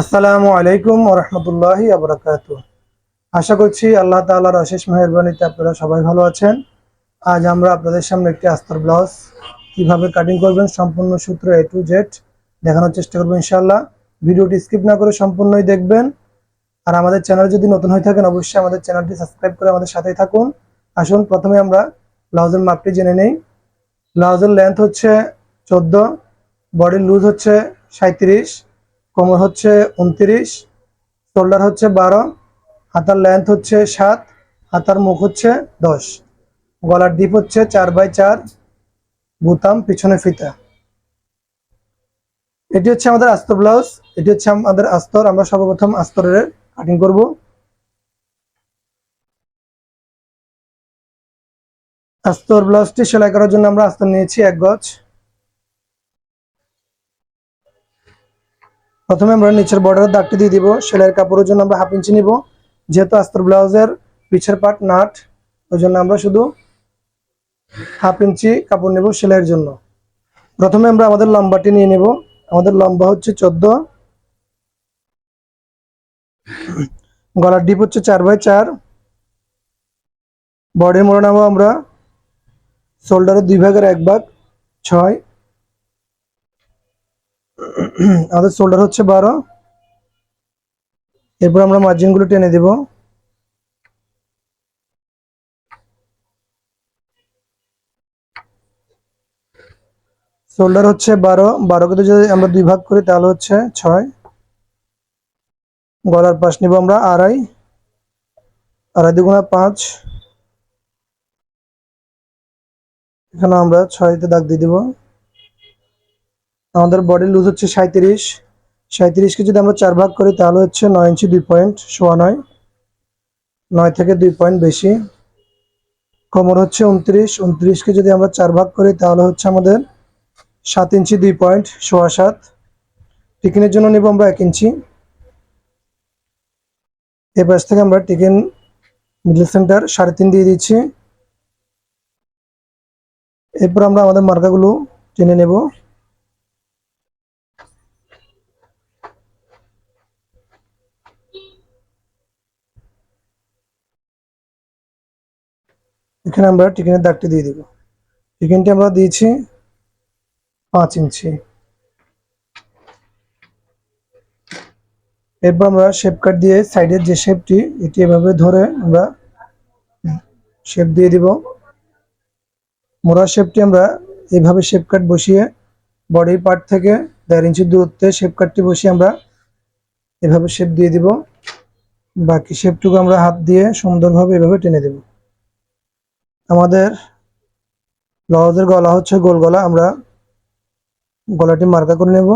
আসসালামু আলাইকুম রহমতুল্লাহি আবরাকাত আশা করছি আল্লাহ তাআলার অশেষ মেহরবানিতে আপনারা সবাই ভালো আছেন। আজ আমরা আপনাদের সামনে একটি আস্তর ব্লাউজ কীভাবে কাটিং করবেন সম্পূর্ণ সূত্র এ টু জেড দেখানোর চেষ্টা করব ইনশাআল্লাহ। ভিডিওটি স্কিপ না করে সম্পূর্ণই দেখবেন। আর আমাদের চ্যানেল যদি নতুন হয়ে থাকেন, অবশ্যই আমাদের চ্যানেলটি সাবস্ক্রাইব করে আমাদের সাথেই থাকুন। আসুন, প্রথমে আমরা ব্লাউজের মাপটি জেনে নেই। ব্লাউজের লেন্থ হচ্ছে চোদ্দ বডির লুজ হচ্ছে সাঁত্রিশ কোমর হচ্ছে উনত্রিশ, শোল্ডার হচ্ছে বারো, হাতার লেন্থ হচ্ছে সাত, হাতার মুখ হচ্ছে দশ। গলার দ্বীপ হচ্ছে চার বাই চার, বুতাম পিছনে ফিতা। এটি হচ্ছে আমাদের আস্তর ব্লাউজ, এটি হচ্ছে আমাদের আস্তর, আমরা সর্বপ্রথম আস্তরের কাটিং করব। আস্তর ব্লাউজটি সেলাই করার জন্য আমরা আস্তর নিয়েছি এক গজ। প্রথমে আমরা নিচের বর্ডারের দাগটি দিয়ে দিব, সেলাইয়ের কাপড়ের জন্য আমরা হাফ ইঞ্চি নিব, যেহেতু আস্তর ব্লাউজের পিছের পার্ট নাট ওই জন্য আমরা শুধু হাফ ইঞ্চি কাপড় নেব সেলাইয়ের জন্য। প্রথমে আমরা আমাদের লম্বাটি নিয়ে নেব, আমাদের লম্বা হচ্ছে চোদ্দ, গলার ডিপ হচ্ছে চার বাই চার, বডির মোড়া নেব আমরা শোল্ডারের দুই ভাগের এক ভাগ, ছয় আমাদের শোল্ডার হচ্ছে বারো। এরপর আমরা মার্জিনগুলো টেনে দেব। শোল্ডার হচ্ছে বারো। বারোকে তো যদি আমরা দুই ভাগ করি, তাহলে হচ্ছে ছয়। গলার পাশ নিব আমরা আড়াই। আড়াই দুগুণা পাঁচ। এখানে আমরা ছয়তে দাগ দিয়ে দিব। আমাদের বডি লুজ হচ্ছে সাঁত্রিশ সাঁত্রিশকে যদি আমরা চার ভাগ করি, তাহলে হচ্ছে নয় ইঞ্চি দুই পয়েন্ট সোয়া নয়। নয় থেকে দুই পয়েন্ট বেশি। কোমর হচ্ছে উনত্রিশ। উনত্রিশকে যদি আমরা চার ভাগ করি, তাহলে হচ্ছে আমাদের সাত ইঞ্চি দুই পয়েন্ট সোয়া সাত। টিকিনের জন্য নিব আমরা এক ইঞ্চি। এ পাশ থেকে আমরা টিকিন মিডল সেন্টার সাড়ে তিন দিয়ে দিচ্ছি। এরপর আমরা আমাদের মার্কাগুলো টেনে নেব। এখানে আমরা টিকিনের দাগটি দিয়ে দিব। টিকিনটি আমরা দিয়েছি পাঁচ ইঞ্চি। এরপর আমরা শেপ কাট দিয়ে সাইডের যে শেপটি এটি এভাবে ধরে আমরা শেপ দিয়ে দিব। মোড়া শেপটি আমরা এইভাবে শেপ কাট বসিয়ে বডির পার্ট থেকে দেড় ইঞ্চি দূরত্বে শেপ কাটটি বসিয়ে আমরা এভাবে শেপ দিয়ে দিব। বাকি শেপটুকু আমরা হাত দিয়ে সুন্দরভাবে এভাবে টেনে দেব। আমাদের ব্লাউজের গলা হচ্ছে গোল গলা, আমরা গলাটি মার্কা করে নেব।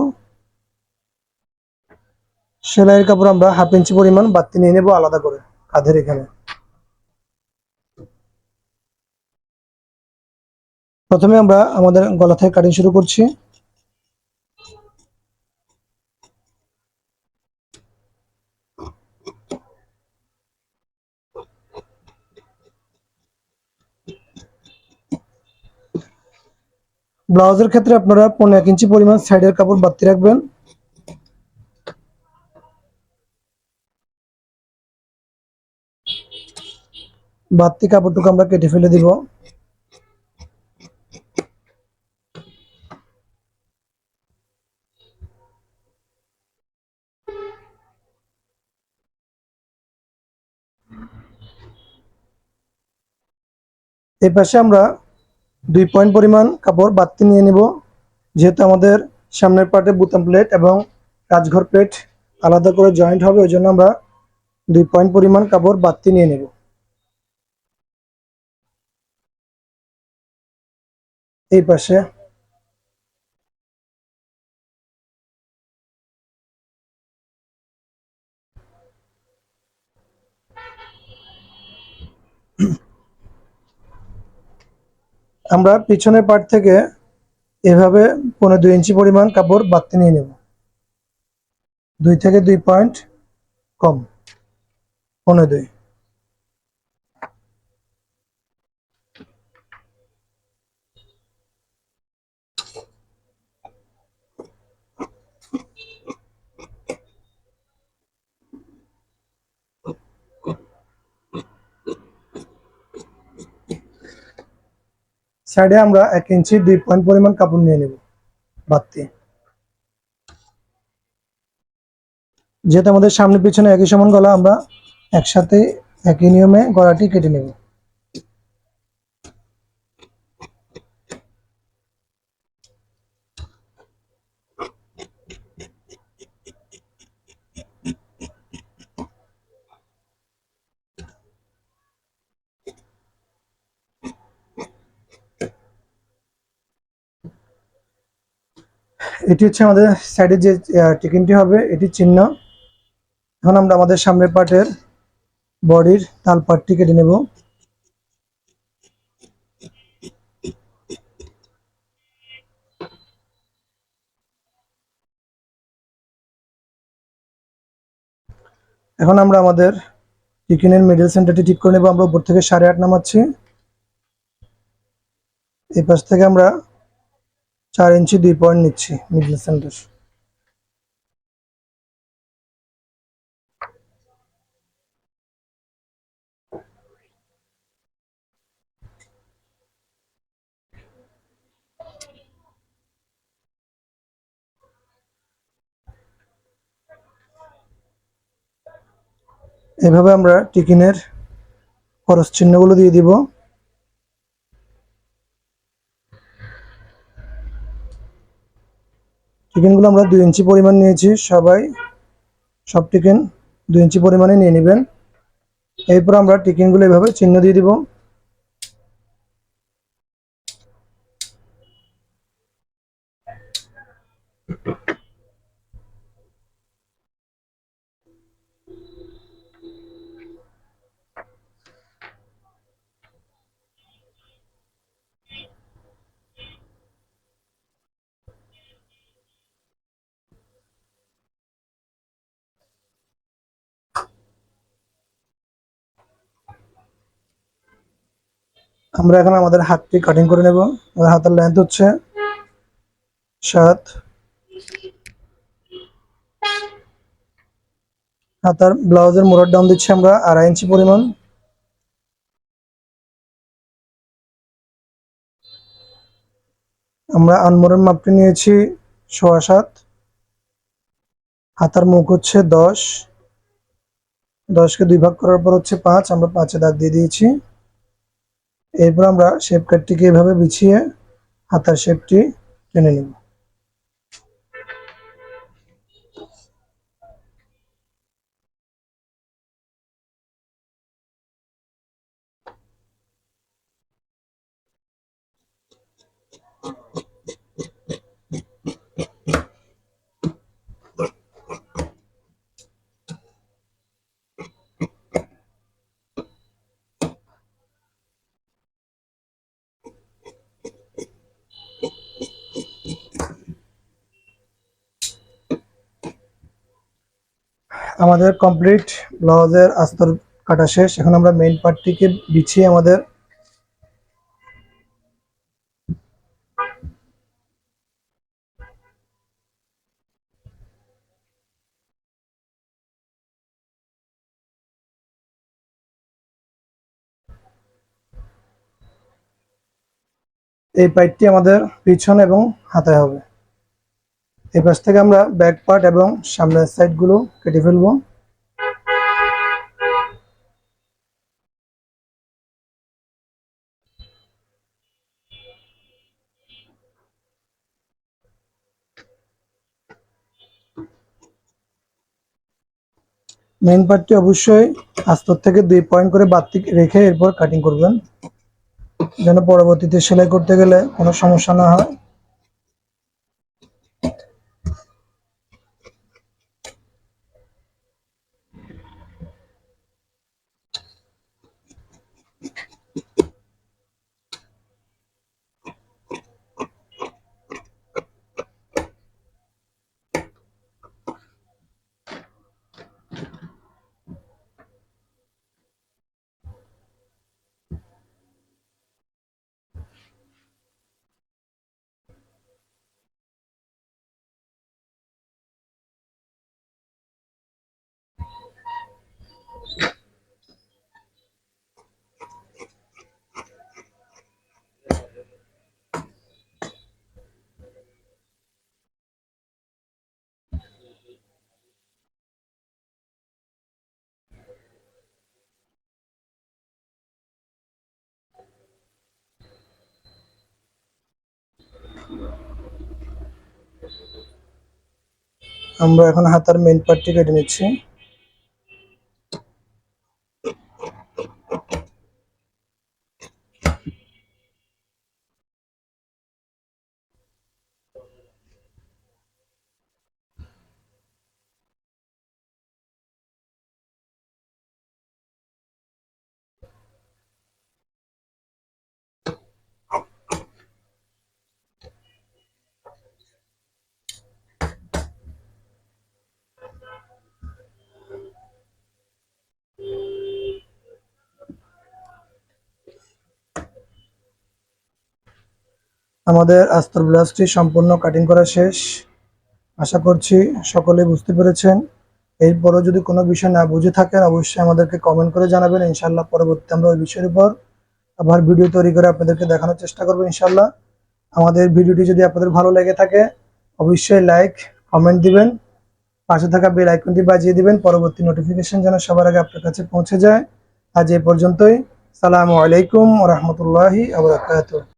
সেলাইয়ের কাপড় আমরা হাফ ইঞ্চি পরিমাণ বাড়তি নিয়ে নেব আলাদা করে, কাঁধের এখানে। প্রথমে আমরা আমাদের গলা থেকে কাটিং শুরু করছি। ব্লাউজের ক্ষেত্রে আপনারা পনেরো এক ইঞ্চি পরিমাণ সাইডের কাপড় বাড়তি রাখবেন। বাড়তি কাপড়টুকু আমরা কেটে ফেলে দিব। এই পাশে আমরা দুই পয়েন্ট পরিমাণ কাপড় বাড়তি নিয়ে নিব। যেহেতু আমাদের সামনের পার্টে বুতাম প্লেট এবং রাজঘর প্লেট আলাদা করে জয়েন্ট হবে, ওই জন্য আমরা দুই পয়েন্ট পরিমাণ কাপড় বাড়তি নিয়ে নেব। এই পাশে আমরা পিছনের পার্ট থেকে এভাবে পনেরো দুই ইঞ্চি পরিমাণ কাপড় বাড়তে নিয়ে নেব। দুই থেকে দুই পয়েন্ট কম পনেরো দুই। সাইডে আমরা এক ইঞ্চি দুই পয়েন্ট পরিমাণ কাপড় নিয়ে নেব, বাড়তি। যেহেতু আমাদের সামনে পিছনে একই সমান গলা, আমরা একসাথে একই নিয়মে গলাটি কেটে নেব। এটি হচ্ছে আমাদের সাইডে যে টিকিনটি হবে, এটি চিহ্ন। এখন আমরা আমাদের সামনের পার্টের বডির তাল পাটটি কেটে নেব। এখন আমরা আমাদের টিকিনের মিডল সেন্টারটি ঠিক করে নেব। আমরা উপর থেকে সাড়ে আট নামাচ্ছি। এই পাশ থেকে আমরা চার ইঞ্চি দুই পয়েন্ট নিচ্ছি মিডল সেন্টার এভাবে আমরা টিকিনের খরচ চিহ্নগুলো দিয়ে দিব। টিকিনগুলো আমরা দুই ইঞ্চি পরিমাণ নিয়েছি, সবাই। সব টিকেন দুই ইঞ্চি পরিমাণে নিয়ে নেবেন। এরপর আমরা টিকিনগুলো এভাবে চিহ্ন দিয়ে দিব। আমরা এখন আমাদের হাতটি কাটিং করে নেব। আমাদের হাতের লেন্থ হচ্ছে সাত। হাতার ব্লাউজের মোড়ার ডাউন দিচ্ছি আমরা আড়াই ইঞ্চি পরিমাণ। আমরা আনমোড়ের মাপটি নিয়েছি সোয়া সাত। হাতার মুখ হচ্ছে দশ। দশকে দুই ভাগ করার পর হচ্ছে পাঁচ, আমরা পাঁচে দাগ দিয়ে দিয়েছি। এরপর আমরা শেপ কাটটিকে এভাবে বিছিয়ে হাতার শেপটি টেনে নেব। আমাদের কমপ্লিট ব্লাউজের আস্তর কাটা শেষ। এখন আমরা মেইন পার্টটিকে বিছিয়ে আমাদের এই পাইপটি আমাদের পিছন এবং হাতায় হবে। এই পাশ থেকে আমরা ব্যাক পার্ট এবং সামনের সাইডগুলো কেটে ফেলব। মেইন পার্টটি অবশ্যই আস্তর থেকে দুই পয়েন্ট করে বাড়তি রেখে এরপর কাটিং করবেন। যেন পরবর্তীতে সেলাই করতে গেলে কোনো সমস্যা না হয়। আমরা এখন হাতার মেন পার্টটি কেটে নিচ্ছি। আমাদের আস্তর ব্লাউজটি সম্পূর্ণ কাটিং করা শেষ। আশা করছি সকলে বুঝতে পেরেছেন। এরপরও যদি কোনো বিষয় না বুঝে থাকেন, অবশ্যই আমাদেরকে কমেন্ট করে জানাবেন। ইনশাল্লাহ পরবর্তী আমরা ওই বিষয়ের উপর আবার ভিডিও তৈরি করে আপনাদেরকে দেখানোর চেষ্টা করব ইনশাল্লাহ আমাদের ভিডিওটি যদি আপনাদের ভালো লেগে থাকে, অবশ্যই লাইক কমেন্ট দিবেন। পাশে থাকা বেল আইকনটি বাজিয়ে দিবেন। পরবর্তী নোটিফিকেশন যেন সবার আগে আপনার কাছে পৌঁছে যায়। আজ এ পর্যন্তই। সালামু আলাইকুম রহমতুল্লাহি আবরাকাত